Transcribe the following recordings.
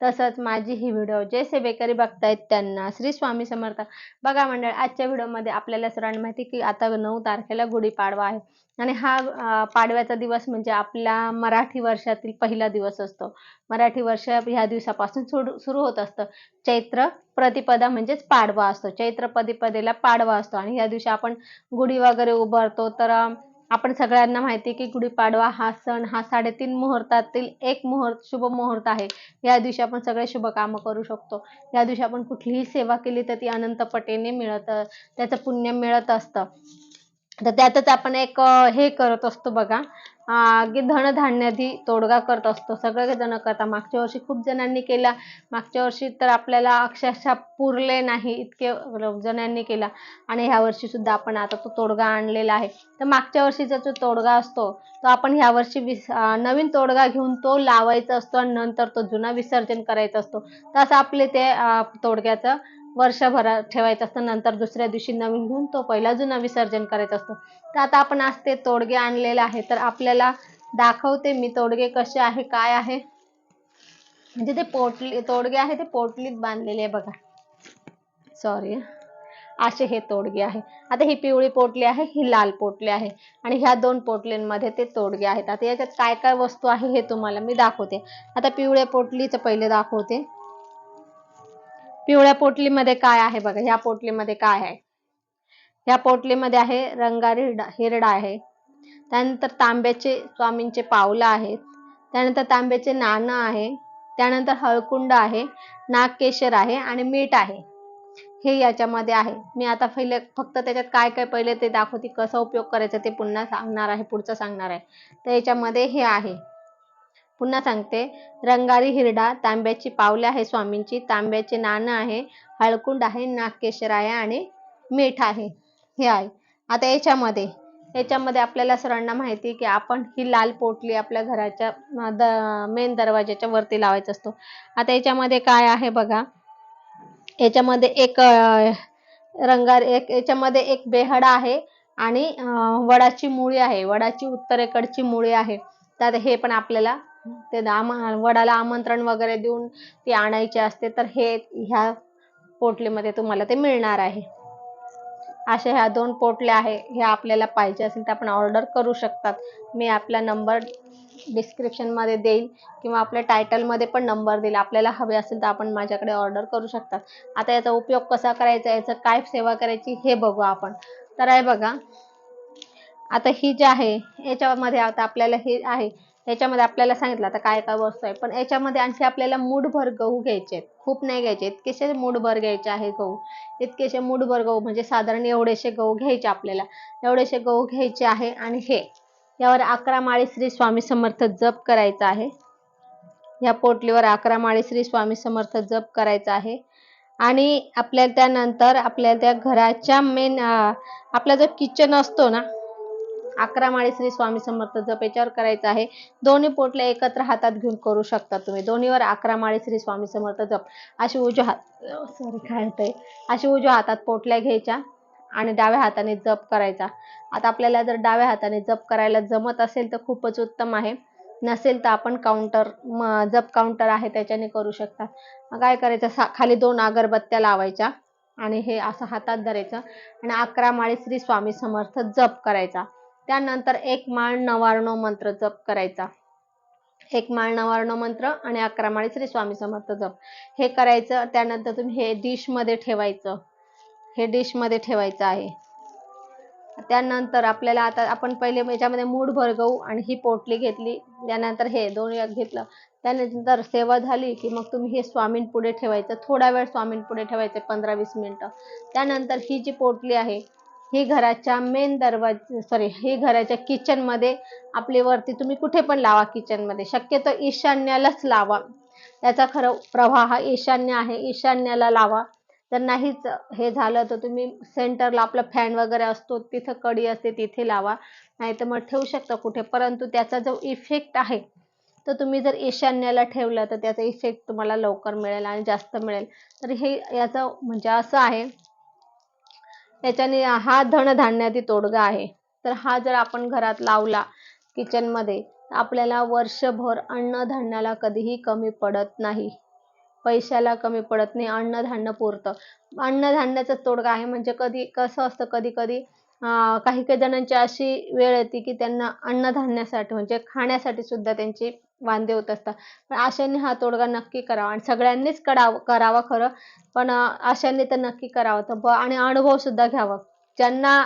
तसंच माझी ही व्हिडिओ जे से बेकरी बघतायत त्यांना श्री स्वामी समर्थ. बघा मंडळ आजच्या व्हिडिओमध्ये आपल्याला सर्वांना माहिती की आता नऊ तारखेला गुढीपाडवा आहे. आणि हा पाडव्याचा दिवस म्हणजे आपल्या मराठी वर्षातील पहिला दिवस असतो. मराठी वर्ष ह्या दिवसापासून सुरू सुरू होत असतं. चैत्र प्रतिपदा म्हणजेच पाडवा असतो. चैत्र प्रतिपदेला पाडवा असतो. आणि या दिवशी आपण गुढी वगैरे उभारतो. तर आपण सगळ्यांना माहिती आहे की गुढीपाडवा हा सण हा साडेतीन मुहूर्तातील एक मुहूर्त शुभ मुहूर्त आहे. या दिवशी आपण सगळे शुभ कामं करू शकतो. या दिवशी आपण कुठलीही सेवा केली तर ती अनंत पटीने मिळत त्याचं पुण्य मिळत असतं. तर त्यातच आपण एक हे करत असतो बघा. की धनधान्याधी तोडगा करत असतो. सगळे जण करता मागच्या वर्षी खूप जणांनी केला. मागच्या वर्षी तर आपल्याला अक्षरशः पुरले नाही इतके जणांनी केला. आणि ह्या वर्षी सुद्धा आपण आता तो तोडगा आणलेला आहे. तर मागच्या वर्षीचा जो तोडगा असतो तो आपण ह्या वर्षी विस नवीन तोडगा घेऊन तो लावायचा असतो आणि नंतर तो जुना विसर्जन करायचा असतो. तसं आपले ते तोडग्याचं वर्षभर ठेवायचं असतं. नंतर दुसऱ्या दिवशी नवीन घेऊन तो पहिला जुना विसर्जन करायचा असतो. तर आता आपण आज ते तोडगे आणलेले आहे. तर आपल्याला दाखवते मी तोडगे कसे आहे काय आहे. म्हणजे ते पोटली तोडगे आहे ते पोटलीत बांधलेले आहे बघा. सॉरी असे हे तोडगे आहे. आता ही पिवळी पोटली आहे ही लाल पोटली आहे. आणि ह्या दोन पोटलींमध्ये ते तोडगे आहेत. आता याच्यात काय काय वस्तू आहे हे तुम्हाला मी दाखवते. आता पिवळ्या पोटलीचं पहिले दाखवते. पिवळ्या पोटलीमध्ये काय आहे बघा? ह्या पोटलीमध्ये काय आहे? ह्या पोटलीमध्ये आहे रंगारी हिरडा आहे. त्यानंतर तांब्याचे स्वामींचे पावलं आहेत. त्यानंतर तांब्याचे नाणं आहे. त्यानंतर हळकुंड आहे नागकेशर आहे आणि मीठ आहे. हे याच्यामध्ये आहे. मी आता पहिले फक्त त्याच्यात काय काय पहिले ते दाखवते कसा उपयोग करायचा ते पुन्हा सांगणार आहे पुढचं सांगणार आहे. तर याच्यामध्ये हे आहे. पुन्हा सांगते. रंगारी हिरडा तांब्याची पावले आहे स्वामींची. तांब्याचे नाणं आहे हळकुंड आहे नागकेशर आहे आणि मीठ आहे. हे आहे. आता याच्यामध्ये याच्यामध्ये आपल्याला सर्वांना माहिती की आपण ही लाल पोटली आपल्या घराच्या द मेन दरवाजाच्या वरती लावायचं असतो. आता याच्यामध्ये काय आहे बघा. याच्यामध्ये एक रंगार एक याच्यामध्ये एक बेहडा आहे आणि वडाची मुळी आहे. वडाची उत्तरेकडची मुळी आहे. तर हे पण आपल्याला ते आम वडाला आमंत्रण वगैरे देऊन ती आणायची असते तर हे ह्या पोटलीमध्ये तुम्हाला ते मिळणार आहे. अशा ह्या दोन पोटल्या आहे ह्या आपल्याला पाहिजे असेल तर आपण ऑर्डर करू शकतात. मी आपला नंबर डिस्क्रिप्शनमध्ये देईल किंवा आपल्या टायटलमध्ये पण नंबर देईल. आपल्याला हवे असेल तर आपण माझ्याकडे ऑर्डर करू शकतात. आता याचा उपयोग कसा करायचा याचं काय सेवा करायची हे बघू आपण. तर आहे बघा आता ही जी आहे याच्यामध्ये आता आपल्याला हे आहे. याच्यामध्ये आपल्याला सांगितलं आता काय काय वस्तू आहे. पण याच्यामध्ये आणखी आपल्याला मूठभर गहू घ्यायचे आहेत. खूप नाही घ्यायचे. इतकेसे मूठभर घ्यायचे आहे गहू. इतकेसे मूठभर गहू. म्हणजे साधारण एवढेसे गहू घ्यायचे आपल्याला. एवढेसे गहू घ्यायचे आहे. आणि हे यावर अकरा माळी श्री स्वामी समर्थ जप करायचा आहे. या पोटलीवर अकरा माळी श्री स्वामी समर्थ जप करायचा आहे. आणि आपल्याला त्यानंतर आपल्याला त्या घराच्या मेन आपला जो किचन असतो ना अकरा माळी श्री स्वामी समर्थ जप याच्यावर करायचा आहे. दोन्ही पोटल्या एकत्र हातात घेऊन करू शकता तुम्ही. दोन्हीवर अकरा माळी श्री स्वामी समर्थ जप. अशी उजव्या हात सॉरी काय होतंय अशी उजव्या हातात पोटल्या घ्यायच्या आणि डाव्या हाताने जप करायचा. आता आपल्याला जर डाव्या हाताने जप करायला जमत असेल तर खूपच उत्तम आहे. नसेल तर आपण काउंटर जप काउंटर आहे त्याच्याने करू शकता. काय करायचं? सा खाली दोन अगरबत्त्या लावायच्या आणि हे असं हातात धरायचं आणि अकरा माळी श्री स्वामी समर्थ जप करायचा. त्यानंतर एक माळ नवारणो मंत्र जप करायचा. एक माळ नवारणो मंत्र आणि अकरा माळी श्री स्वामी समर्थ जप. हे करायचं त्यानंतर तुम्ही हे डिशमध्ये ठेवायचं. हे डिशमध्ये ठेवायचं आहे. त्यानंतर आपल्याला आता आपण पहिले याच्यामध्ये मूठभर भरगवू आणि ही पोटली घेतली. त्यानंतर हे दोन यात घेतलं. त्यानंतर सेवा झाली की मग तुम्ही हे स्वामींपुढे ठेवायचं. थोडा वेळ स्वामींपुढे ठेवायचं पंधरा वीस मिनिटं. त्यानंतर ही जी पोटली आहे ही घराच्या मेन दरवाज सॉरी ही घराच्या किचनमध्ये आपले आपली वरती तुम्ही कुठे पण लावा किचनमध्ये शक्यतो ईशान्यालाच लावा. त्याचा खरं प्रवाह हा ईशान्य आहे. ईशान्याला लावा. जर नाहीच हे झालं तर तुम्ही सेंटरला आपला फॅन वगैरे असतो तिथं कडी असते तिथे लावा. नाही तर मग ठेवू शकता कुठे. परंतु त्याचा जो इफेक्ट आहे तर तुम्ही जर ईशान्याला ठेवलं तर त्याचा इफेक्ट तुम्हाला लवकर मिळेल आणि जास्त मिळेल. तर हे याचं म्हणजे असं आहे याच्याने हा धनधान्याची तोडगा आहे. तर हा जर आपण घरात लावला किचनमध्ये आपल्याला वर्षभर अन्नधान्याला कधीही कमी पडत नाही. पैशाला कमी पडत नाही. अन्नधान्य पुरतं. अन्नधान्याचा तोडगा आहे म्हणजे कधी कसं असतं कधी कधी काही काही जणांची अशी वेळ येते की त्यांना अन्नधान्यासाठी म्हणजे खाण्यासाठी सुद्धा त्यांची वांदे होत असतात. पण आशांनी हा तोडगा नक्की करावा आणि सगळ्यांनीच करावं करावा खरं. पण आशांनी तर नक्की करावं. तर ब आणि अनुभव सुद्धा घ्यावा. ज्यांना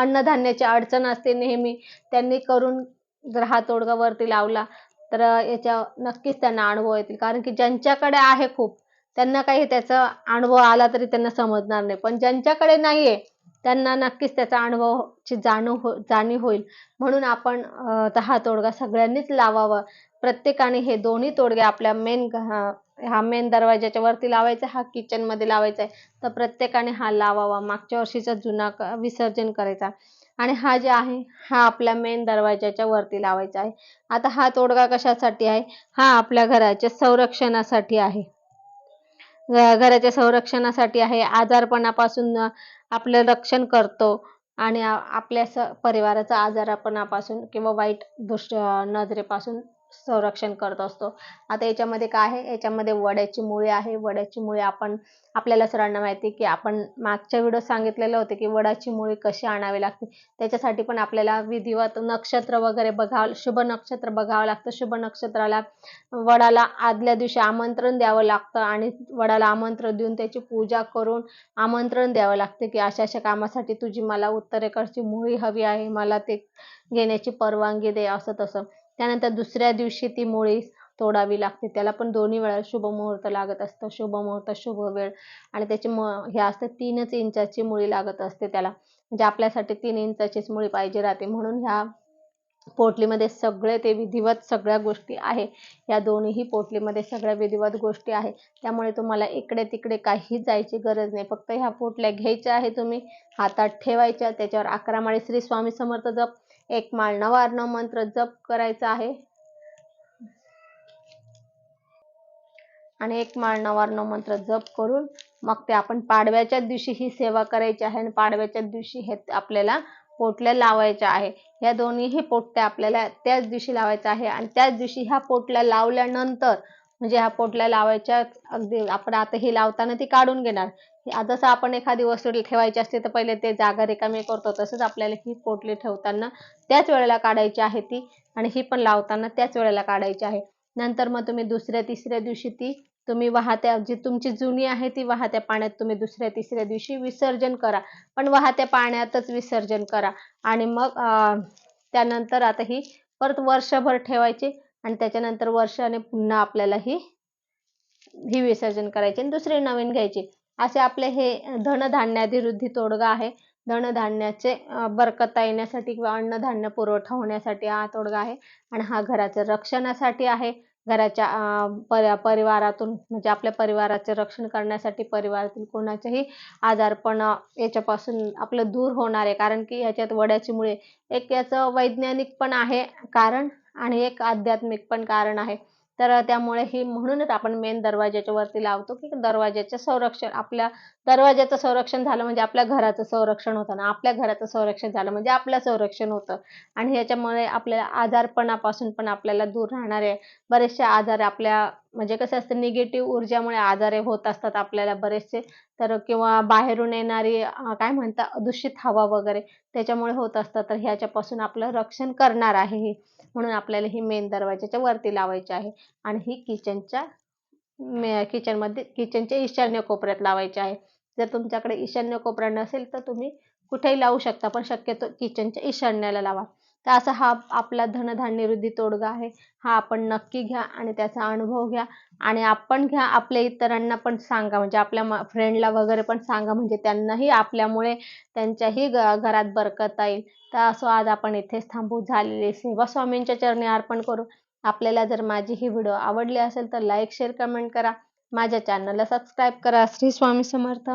अन्नधान्याची अडचण असते नेहमी त्यांनी करून जर हा तोडगा वरती लावला तर याच्या नक्कीच त्यांना अनुभव येतील. कारण की ज्यांच्याकडे आहे खूप त्यांना काही त्याचा अनुभव आला तरी त्यांना समजणार नाही. पण ज्यांच्याकडे नाहीये त्यांना नक्कीच त्याचा अनुभवची जाणीव हो जाणीव होईल. म्हणून आपण हा तोडगा सगळ्यांनीच लावावा. प्रत्येकाने हे दोन्ही तोडगे आपल्या मेन हा मेन दरवाजाच्या वरती लावायचा हा किचनमध्ये लावायचा आहे. तर प्रत्येकाने हा लावावा. मागच्या वर्षीचा जुना विसर्जन करायचा. आणि हा जे आहे हा आपल्या मेन दरवाजाच्या वरती लावायचा आहे. आता हा तोडगा कशासाठी आहे? हा आपल्या घराच्या संरक्षणासाठी आहे. घराच्या संरक्षणासाठी आहे. आजारपणापासून आपलं रक्षण करतो आणि आपल्या स परिवाराचा आजारपणापासून किंवा वाईट दृष्ट नजरेपासून संरक्षण करत असतो. आता याच्यामध्ये काय आहे? याच्यामध्ये वड्याची मुळी आहे. वड्याची मुळी आपण आपल्याला सरांना माहिती की आपण मागच्या व्हिडिओ सांगितलेलं होते की वडाची मुळी कशी आणावी लागते. त्याच्यासाठी पण आपल्याला विधिवत नक्षत्र वगैरे बघावं शुभ नक्षत्र बघावं लागतं. शुभ नक्षत्राला वडाला आदल्या दिवशी आमंत्रण द्यावं लागतं आणि वडाला आमंत्रण देऊन त्याची पूजा करून आमंत्रण द्यावं लागतं की अशा अशा कामासाठी तुझी मला उत्तरेकडची मुळी हवी आहे. मला ते घेण्याची परवानगी दे असं तसं. त्यानंतर दुसऱ्या दिवशी ती मुळी तोडावी लागते. त्याला पण दोन्ही वेळा शुभ मुहूर्त लागत असतं. शुभ मुहूर्त शुभ वेळ. आणि त्याची म हे असते तीनच इंचाची मुळी लागत असते त्याला. म्हणजे आपल्यासाठी तीन इंचाचीच मुळी पाहिजे राहते. म्हणून ह्या पोटलीमध्ये सगळे ते विधिवत सगळ्या गोष्टी आहे. या दोन्हीही पोटलीमध्ये सगळ्या विधिवत गोष्टी आहे. त्यामुळे तुम्हाला इकडे तिकडे काही जायची गरज नाही. फक्त ह्या पोटल्या घ्यायच्या आहे तुम्ही. हातात ठेवायच्या. त्याच्यावर अकरा माळी श्री स्वामी समर्थ जप. एक माळ नवार्ण मंत्र जप करायचा आहे. आणि एक माळ नवार्ण मंत्र जप करून मग ते आपण पाडव्याच्या दिवशी ही सेवा करायची आहे आणि पाडव्याच्या दिवशी हे आपल्याला पोटल्या लावायच्या आहे. ह्या दोन्हीही पोटल्या आपल्याला त्याच दिवशी लावायच्या आहे आणि त्याच दिवशी ह्या पोटल्या लावल्यानंतर म्हणजे ह्या पोटल्या लावायच्या अगदी आपण आता ही लावताना ती काढून घेणार. जसं आपण एखादी वस्तू ठेवायची असते तर पहिले ते जागा रिकामी करतो तसंच आपल्याला ही पोटली ठेवताना त्याच वेळेला काढायची आहे ती आणि ही पण लावताना त्याच वेळेला काढायची आहे. नंतर मग तुम्ही दुसऱ्या तिसऱ्या दिवशी ती तुम्ही वाहत्या जी तुमची जुनी आहे ती वाहत्या पाण्यात तुम्ही दुसऱ्या तिसऱ्या दिवशी विसर्जन करा. पण वाहत्या पाण्यातच विसर्जन करा. आणि मग त्यानंतर आता ही परत वर्षभर ठेवायची आणि त्याच्यानंतर वर्षाने पुन्हा आपल्याला ही ही विसर्जन करायची आणि दुसरी नवीन घ्यायची. असे आपले हे धनधान्याधिवृद्धी तोडगा आहे. धनधान्याचे बरकता येण्यासाठी किंवा अन्नधान्य पुरवठा होण्यासाठी हा तोडगा आहे. आणि हा घराच्या रक्षणासाठी आहे. घराच्या पर परिवारातून म्हणजे आपल्या परिवाराचे रक्षण करण्यासाठी परिवारातील कोणाचेही आजारपण याच्यापासून आपलं दूर होणार आहे. कारण की याच्यात वड्याची मुळे एक याचं वैज्ञानिक पण आहे कारण आणि एक आध्यात्मिक पण कारण आहे. तर त्यामुळे ही म्हणूनच आपण मेन दरवाजाच्या वरती लावतो की दरवाजाचं संरक्षण आपल्या दरवाजाचं संरक्षण झालं म्हणजे आपल्या घराचं संरक्षण होतं ना आपल्या घराचं संरक्षण झालं म्हणजे आपलं संरक्षण होतं. आणि ह्याच्यामुळे आपल्याला आजारपणापासून पण आपल्याला दूर राहणारे बरेचसे आजार आपल्या म्हणजे कसं असतं निगेटिव्ह ऊर्जामुळे आजारे होत असतात आपल्याला बरेचसे. तर किंवा बाहेरून येणारी काय म्हणतात दूषित हवा वगैरे त्याच्यामुळे होत असतात तर ह्याच्यापासून आपलं रक्षण करणार आहे हे. म्हणून आपल्याला ही मेन दरवाजाच्या वरती लावायची आहे. आणि ही किचनच्या किचनमध्ये किचनच्या ईशान्य कोपऱ्यात लावायची आहे. जर तुमच्याकडे ईशान्य कोपरा नसेल तर तुम्ही कुठेही लावू शकता पण शक्यतो किचनच्या ईशान्याला लावा. तर असा हा आपला धनधान्य वृद्धी तोडगा आहे. हा आपण नक्की घ्या आणि त्याचा अनुभव घ्या आणि आपण घ्या आपल्या इतरांना पण सांगा. म्हणजे आपल्या फ्रेंडला वगैरे पण सांगा. म्हणजे त्यांनाही आपल्यामुळे त्यांच्याही घरात बरकता येईल. तर असो आज आपण इथेच थांबू. झालेले सेवा स्वामींच्या चरणी अर्पण करू. आपल्याला जर माझी ही व्हिडिओ आवडली असेल तर लाईक शेअर कमेंट करा. माझ्या चॅनलला सबस्क्राईब करा. श्री स्वामी समर्थ.